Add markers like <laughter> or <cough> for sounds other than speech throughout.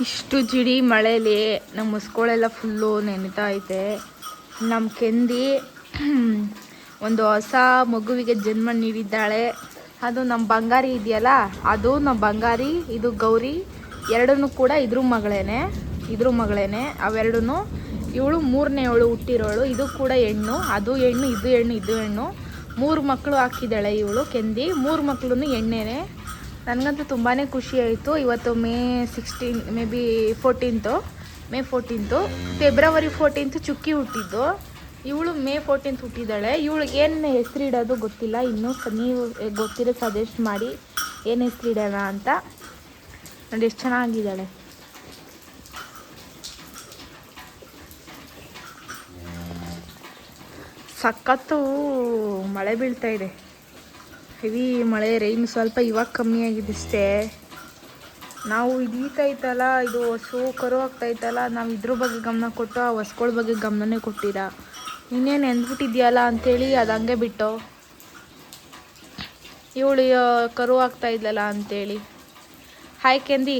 ಇಷ್ಟು ಜಿಡಿ ಮಳೇಲಿ ನಮ್ಮ ಮುಸ್ಕೊಳೆಲ್ಲ ಫುಲ್ಲು ನೆನಿತಾ ಐತೆ. ನಮ್ಮ ಕೆಂದಿ <clears throat> ಒಂದು ಹೊಸ ಮಗುವಿಗೆ ಜನ್ಮ ನೀಡಿದ್ದಾಳೆ. ಅದು ನಮ್ಮ ಬಂಗಾರಿ ಇದೆಯಲ್ಲ? ಅದು ನಮ್ಮ ಬಂಗಾರಿ, ಇದು ಗೌರಿ. ಎರಡನ್ನೂ ಕೂಡ ಇದ್ರ ಮಗಳೇನೆ ಇದ್ರ ಮಗಳೇನೆ. ಅವೆರಡೂ ಇವಳು ಮೂರನೇ ಅವಳು ಹುಟ್ಟಿರೋಳು. ಇದು ಕೂಡ ಹೆಣ್ಣು, ಅದು ಹೆಣ್ಣು, ಇದು ಹೆಣ್ಣು ಇದು ಹೆಣ್ಣು. ಮೂರು ಮಕ್ಕಳು ಹಾಕಿದ್ದಾಳೆ ಇವಳು, ಕೆಂದಿ. ಮೂರು ಮಕ್ಕಳು ಎಣ್ಣೆನೆ ನನಗಂತೂ ತುಂಬಾ ಆಯಿತು. ಇವತ್ತು May sixteen maybe fourteenth May fourteenth February fourteenth ಚುಕ್ಕಿ ಹುಟ್ಟಿದ್ದು. ಇವಳು ಮೇ ಫೋರ್ಟೀನ್ತ್ ಹುಟ್ಟಿದ್ದಾಳೆ. ಇವಳಿಗೆ ಏನು ಹೆಸರಿಡೋದು ಗೊತ್ತಿಲ್ಲ. ಇನ್ನೂ ನೀವು ಗೊತ್ತಿರೋ ಸಜೆಸ್ಟ್ ಮಾಡಿ ಏನು ಹೆಸರಿಡೋಣ ಅಂತ. ನೋಡಿ ಎಷ್ಟು ಚೆನ್ನಾಗಿದ್ದಾಳೆ. ಸಖತ್ತು ಮಳೆ ಬೀಳ್ತಾ ಇದೆ. ಹೆವಿ ಮಳೆ ರೈನ್ ಸ್ವಲ್ಪ ಇವಾಗ ಕಮ್ಮಿ ಆಗಿದೆ ಅಷ್ಟೇ ನಾವು ಇದೀತೈತಲ್ಲ ಇದು ಹಸು, ಕರು ಆಗ್ತಾಯ್ತಲ್ಲ ನಾವು ಇದ್ರ ಬಗ್ಗೆ ಗಮನ ಕೊಟ್ಟು, ಆ ಹೊಸ್ಗಳ ಬಗ್ಗೆ ಗಮನನೇ ಕೊಟ್ಟಿಲ್ಲ. ಇನ್ನೇನು ಎಂದ್ಬಿಟ್ಟಿದ್ಯಲ್ಲ ಅಂಥೇಳಿ ಅದು ಹಂಗೆ ಬಿಟ್ಟು. ಇವಳು ಕರು ಆಗ್ತಾ ಇದ್ಲಲ್ಲ ಅಂಥೇಳಿ hi Kendi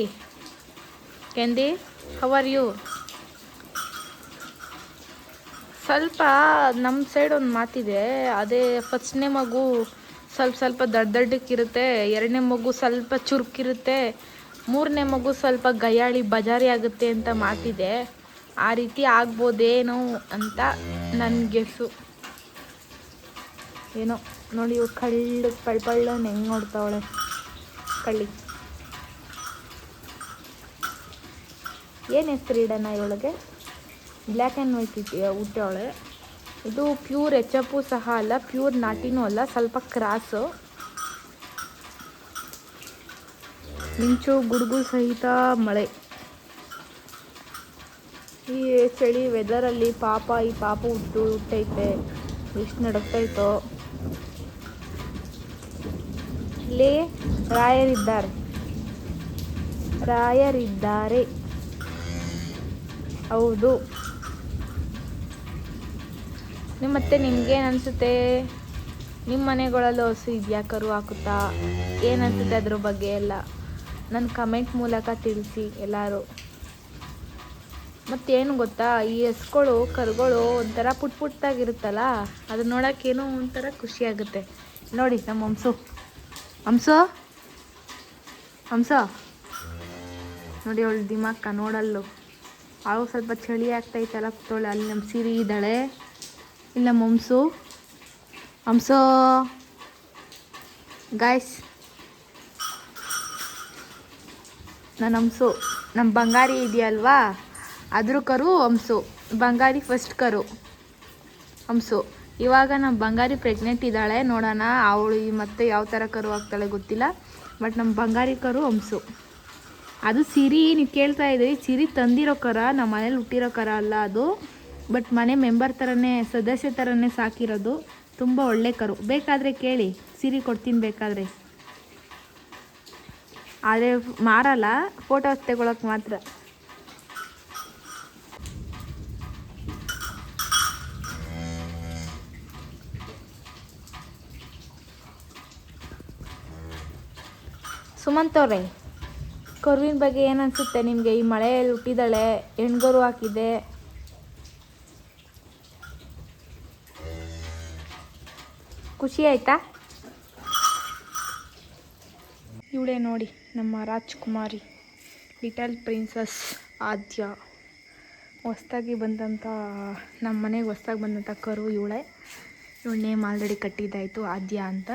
Kendi how are you ಸ್ವಲ್ಪ ನಮ್ಮ ಸೈಡ್ ಒಂದು ಮಾತಿದೆ, ಅದೇ ಫಸ್ಟ್ನೇ ಮಗು ಸ್ವಲ್ಪ ಸ್ವಲ್ಪ ದಡ್ಡ ದಡ್ಡಕ್ಕಿರುತ್ತೆ. ಎರಡನೇ ಮಗು ಸ್ವಲ್ಪ ಚುರುಕಿರುತ್ತೆ. ಮೂರನೇ ಮಗು ಸ್ವಲ್ಪ ಗಯಾಳಿ ಬಜಾರಿ ಆಗುತ್ತೆ ಅಂತ ಮಾತಿದೆ. ಆ ರೀತಿ ಆಗ್ಬೋದೇನೋ ಅಂತ ನನ್ನ ಗೆಸು ಏನೋ ನೋಡಿ ಇವು ಕಳ್ಳು ಪಳ್ಪಳ್ಳ ಹೆಂಗೆ ನೋಡ್ತಾವಳೆ. ಕಳ್ಳಿ. ಏನು ಹೆಸ್ರು ಇಡೋಣ ಇವಳಿಗೆ? ಬ್ಲ್ಯಾಕ್ ಆ್ಯಂಡ್ ವೈಟ್ ಇಟ್ಟು ಹುಟ್ಟವಳೆ ಇದು ಪ್ಯೂರ್ ಎಚ್ ಎಪ್ಪು ಸಹ ಅಲ್ಲ ಪ್ಯೂರ್ ನಾಟಿನೂ ಅಲ್ಲ, ಸ್ವಲ್ಪ ಕ್ರಾಸು ಮಿಂಚು, ಗುಡುಗು ಸಹಿತ ಮಳೆ. ಈ ಚಳಿ ವೆದರಲ್ಲಿ ಪಾಪ ಈ ಪಾಪ ಹುಟ್ಟು ಹುಟ್ಟೈತೆ. ಎಷ್ಟು ನಡಕ್ತೈತೋ ಇಲ್ಲಿ ರಾಯರಿದ್ದಾರೆ. ರಾಯರಿದ್ದಾರೆ. ಹೌದು. ನಿಮ್ಮ ಮತ್ತೆ ನಿಮ್ಗೇನು ಅನಿಸುತ್ತೆ? ನಿಮ್ಮ ಮನೆಗಳಲ್ಲೂ ಹಸು ಇದೆಯಾ ಕರು ಹಾಕುತ್ತಾ ಏನನ್ಸುತ್ತೆ ಅದ್ರ ಬಗ್ಗೆ ಎಲ್ಲ? ನನ್ನ ಕಮೆಂಟ್ ಮೂಲಕ ತಿಳಿಸಿ ಎಲ್ಲರೂ. ಮತ್ತೇನು ಗೊತ್ತಾ? ಈ ಹಸ್ಗಳು, ಕರುಗಳು ಒಂಥರ ಪುಟ್ ಪುಟ್ಟಾಗಿರುತ್ತಲ್ಲ ಅದು ನೋಡೋಕ್ಕೇನೋ ಒಂಥರ ಖುಷಿ ಆಗುತ್ತೆ. ನೋಡಿ ನಮ್ಮ ಹಂಸು. ಹಂಸೋ? ಹಂಸ? ನೋಡಿ ಅವಳು ದಿಮಾಕ ನೋಡಲ್ಲು. ಅವಳು ಸ್ವಲ್ಪ ಚಳಿ ಆಗ್ತೈತಲ್ಲ ಕೂತೋಳೆ ಅಲ್ಲಿ ನಮ್ಮ ಸಿರಿ ಇದ್ದಾಳೆ. ಇಲ್ಲ ನಮ್ಮ ಹಂಸು ಹಂಸು ಗಾಯ್ಸ್ ನನ್ನ ಹಂಸು ನಮ್ಮ ಬಂಗಾರಿ ಇದೆಯಲ್ವಾ? ಅದ್ರ ಕರು ಹಂಸು ಬಂಗಾರಿ ಫಸ್ಟ್ ಕರು. ಹಂಸು ಇವಾಗ ನಮ್ಮ ಬಂಗಾರಿ ಪ್ರೆಗ್ನೆಂಟ್ ಇದ್ದಾಳೆ. ನೋಡೋಣ ಅವಳು ಮತ್ತೆ ಯಾವ ಥರ ಕರು ಆಗ್ತಾಳೆ ಗೊತ್ತಿಲ್ಲ. ಬಟ್ ನಮ್ಮ ಬಂಗಾರಿ ಕರು ಹಂಸು ಅದು ಸಿರಿ, ನೀವು ಕೇಳ್ತಾ ಇದ್ದೀರಿ, ಸಿರಿ ತಂದಿರೋ ಕರ ನಮ್ಮ ಮನೇಲಿ ಹುಟ್ಟಿರೋ ಕರ ಅಲ್ಲ ಅದು. ಬಟ್ ಮನೆ ಮೆಂಬರ್ ಥರನೇ ಸದಸ್ಯ ಥರನೇ ಸಾಕಿರೋದು ತುಂಬ ಒಳ್ಳೆ ಕರು. ಬೇಕಾದರೆ ಕೇಳಿ, ಸಿರಿ ಕೊಡ್ತೀನಿ ಬೇಕಾದರೆ. ಆದರೆ ಮಾರಲ್ಲ ಫೋಟೋಸ್ ತೆಗೊಳಕ್ಕೆ ಮಾತ್ರ. ಸುಮಂತ್ ಅವ್ರೆ, ಕರುವಿನ ಬಗ್ಗೆ ಏನು ಅನಿಸುತ್ತೆ ನಿಮಗೆ? ಈ ಮಳೆಯಲ್ಲಿ ಹುಟ್ಟಿದಾಳೆ, ಹೆಣ್ಗರು ಹಾಕಿದೆ ಖುಷಿ ಆಯ್ತಾ ಇವಳೆ ನೋಡಿ ನಮ್ಮ ರಾಜ್ಕುಮಾರಿ, ಲಿಟಲ್ ಪ್ರಿನ್ಸಸ್ ಆದ್ಯ. ಹೊಸ್ದಾಗಿ ಬಂದಂಥ ನಮ್ಮ ಮನೆಗೆ ಹೊಸ್ದಾಗಿ ಬಂದಂಥ ಕರು ಇವಳೆ. ಇವಳ ನೇಮ್ ಆಲ್ರೆಡಿ ಕಟ್ಟಿದ್ದಾಯಿತು, ಆದ್ಯ ಅಂತ.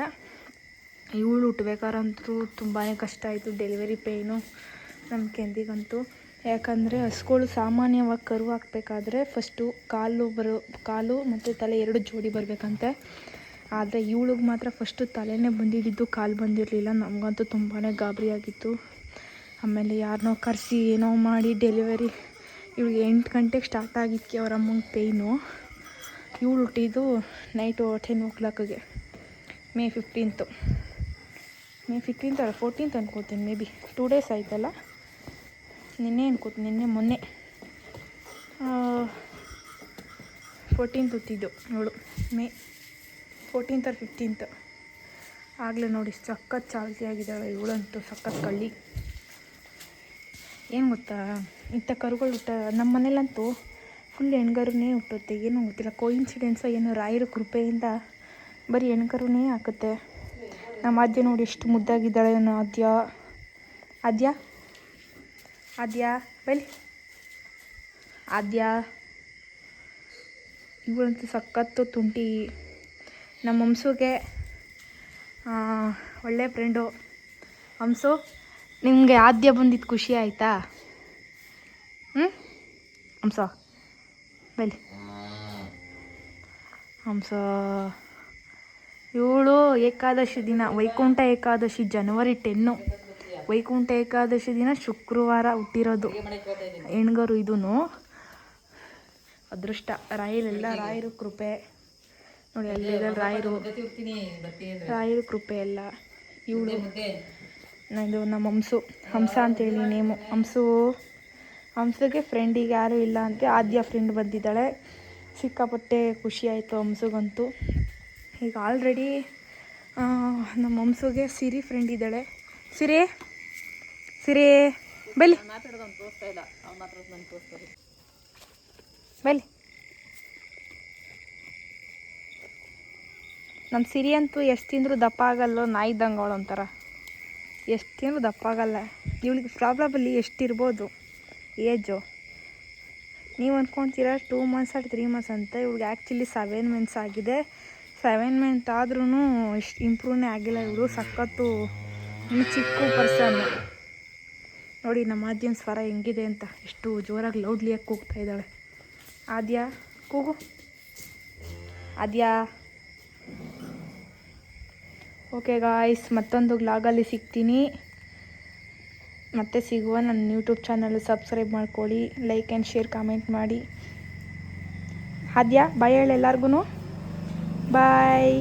ಇವಳು ಹುಟ್ಬೇಕಾರಂತೂ ತುಂಬಾ ಕಷ್ಟ ಆಯಿತು ಡೆಲಿವರಿ ಪೇಯ್ನು ನಮ್ಮ ಕೆಂದಿಗಂತೂ. ಯಾಕಂದರೆ ಹಸುಗಳು ಸಾಮಾನ್ಯವಾಗಿ ಕರು ಹಾಕಬೇಕಾದ್ರೆ ಫಸ್ಟು ಕಾಲು ಬರೋ, ಕಾಲು ಮತ್ತು ತಲೆ ಎರಡು ಜೋಡಿ ಬರಬೇಕಂತೆ. ಆದರೆ ಇವಳಿಗೆ ಮಾತ್ರ ಫಸ್ಟು ತಲೆನೇ ಬಂದಿದ್ದಿದ್ದು ಕಾಲು ಬಂದಿರಲಿಲ್ಲ. ನಮಗಂತೂ ತುಂಬಾ ಗಾಬರಿ ಆಗಿತ್ತು. ಆಮೇಲೆ ಯಾರನ್ನೋ ಕರೆಸಿ ಏನೋ ಮಾಡಿ ಡೆಲಿವರಿ ಇವಳಿಗೆ ಎಂಟು ಗಂಟೆಗೆ ಸ್ಟಾರ್ಟ್ ಆಗಿದ್ದಕ್ಕೆ ಅವ್ರ ಅಮ್ಮಂಗೆ ಪೇಯ್ನು ಇವಳು ಹುಟ್ಟಿದ್ದು ನೈಟು ಟೆನ್ ಓ ಕ್ಲಾಕಿಗೆ ಮೇ ಫಿಫ್ಟೀನ್ತು ಮೇ ಫಿಫ್ಟೀನ್ತ್ ಅಲ್ಲ ಫೋರ್ಟೀನ್ತ್ ಅನ್ಕೋತೀನಿ ಮೇ ಬಿ ಟೂ ಡೇಸ್ ಆಯ್ತಲ್ಲ? ನಿನ್ನೆ ಅನ್ಕೋತೀನಿ, ನಿನ್ನೆ ಮೊನ್ನೆ. ಫೋರ್ಟೀನ್ತ್ ಹುಟ್ಟಿದ್ದು ಅವಳು ಮೇ ಫೋರ್ಟೀನ್ತ್ ಆರ್ ಫಿಫ್ಟೀನ್ತ್ ಆಗಲೇ ನೋಡಿ ಸಖತ್ ಚಾಲ್ತಿ ಆಗಿದ್ದಾಳೆ ಇವಳಂತೂ, ಸಖತ್ ಕಳ್ಳಿ. ಏನು ಗೊತ್ತಾ? ಇಂಥ ಕರುಗಳು ಹುಟ್ಟ ನಮ್ಮ ಮನೇಲಂತೂ ಫುಲ್ ಹೆಣ್ಗರುನೇ ಹುಟ್ಟುತ್ತೆ. ಏನೂ ಗೊತ್ತಿಲ್ಲ. ಕೋಇನ್ಸಿಡೆನ್ಸೋ ಏನೋ ರಾಯರ ಕೃಪೆಯಿಂದ ಬರೀ ಹೆಣ್ಗರುನೇ ಹಾಕುತ್ತೆ. ನಮ್ಮ ಆದ್ಯ ನೋಡಿ ಎಷ್ಟು ಮುದ್ದಾಗಿದ್ದಾಳೆ ನನ್ನ ಆದ್ಯ. ಆದ್ಯ? ಆದ್ಯ? ಬೈಲಿ ಆದ್ಯ. ಇವಳಂತೂ ಸಖತ್ತು ತುಂಟಿ. ನಮ್ಮ ಹಂಸುಗೆ ಒಳ್ಳೆ ಫ್ರೆಂಡು ಹಂಸು, ನಿಮಗೆ ಆದ್ಯ ಬಂದಿದ್ದು ಖುಷಿ ಆಯಿತಾ? ಹ್ಞೂ ಹಂಸ ಬಲ್ಲಿ ಹಂಸ, ಏಳು ಏಕಾದಶಿ ದಿನ, ವೈಕುಂಠ ಏಕಾದಶಿ ಜನವರಿ ಟೆನ್ನು. ವೈಕುಂಠ ಏಕಾದಶಿ ದಿನ ಶುಕ್ರವಾರ ಹುಟ್ಟಿರೋದು. ಹೆಣ್ಗರು ಇದೂ ಅದೃಷ್ಟ, ರಾಯರೆಲ್ಲ ರಾಯರು ಕೃಪೆ. ನೋಡಿ ಅಲ್ಲಿ ರಾಯರು ರಾಯರು ಕೃಪೆ ಎಲ್ಲ. ಇವಳು ನಂದು ನಮ್ಮ ಹಂಸು ಹಂಸ ಅಂತೇಳಿ ನೇಮು. ಹಂಸು ಹಂಸಗೆ ಫ್ರೆಂಡಿಗೆ ಯಾರೂ ಇಲ್ಲ ಅಂತ ಆದ್ಯ ಫ್ರೆಂಡ್ ಬಂದಿದ್ದಾಳೆ. ಸಿಕ್ಕಾಪಟ್ಟೆ ಖುಷಿ ಆಯಿತು ಹಂಸಗಂತೂ. ಈಗ ಆಲ್ರೆಡಿ ನಮ್ಮ ಹಂಸುಗೆ ಸಿರಿ ಫ್ರೆಂಡ್ ಇದ್ದಾಳೆ. ಸಿರಿ ಸಿರಿ ಬಲಿ ಬಲಿ ನಮ್ಮ ಸಿರಿ ಅಂತೂ ಎಷ್ಟು ತಿಂದರೂ ದಪ್ಪ ಆಗಲ್ಲೋ ನಾಯಿ ಅವಳು ಒಂಥರ ಎಷ್ಟು ತಿಂದರೂ ದಪ್ಪ ಆಗಲ್ಲ. ಇವಳಿಗೆ ಪ್ರಾಬ್ಲಮಲ್ಲಿ ಎಷ್ಟಿರ್ಬೋದು? ಏಜು? ನೀವು ಅಂದ್ಕೊಂತೀರ ಟೂ ಮಂತ್ಸ್ ಆಗಿ ತ್ರೀ ಮಂತ್ಸ್ ಅಂತ? ಇವ್ಳಿಗೆ ಆ್ಯಕ್ಚುಲಿ ಸೆವೆನ್ ಮಂತ್ಸ್ ಆಗಿದೆ. ಸೆವೆನ್ ಮಂತ್ ಆದ್ರೂ ಇಷ್ಟು ಇಂಪ್ರೂವ್ನೇ ಆಗಿಲ್ಲ ಇವಳು. ಸಖತ್ತು ಇನ್ನು ಚಿಕ್ಕ ಪರ್ಸನ್ ನೋಡಿ ನಮ್ಮ ಆದ್ಯನ ಸ್ವರ ಹೆಂಗಿದೆ ಅಂತ. ಎಷ್ಟು ಜೋರಾಗಿ ಲೌಡ್ಲಿಯಾಗಿ ಕೂಗ್ತಾ ಇದ್ದಾಳೆ. ಆದ್ಯಾ, ಕೂಗು. ಆದ್ಯ. ಓಕೆ ಗಾಯ್ಸ್ ಮತ್ತೊಂದು ಗ್ಲಾಗಲ್ಲಿ ಸಿಗ್ತೀನಿ. ಮತ್ತೆ ಸಿಗುವ ನನ್ನ ಯೂಟ್ಯೂಬ್ ಚಾನಲ್ ಸಬ್ಸ್ಕ್ರೈಬ್ ಮಾಡ್ಕೊಳ್ಳಿ ಲೈಕ್ ಆ್ಯಂಡ್ ಶೇರ್ ಕಾಮೆಂಟ್ ಮಾಡಿ. ಹಾದ್ಯಾ ಬಾಯ್ ಹೇಳಿ ಎಲ್ಲರಿಗೂ ಬಾಯ್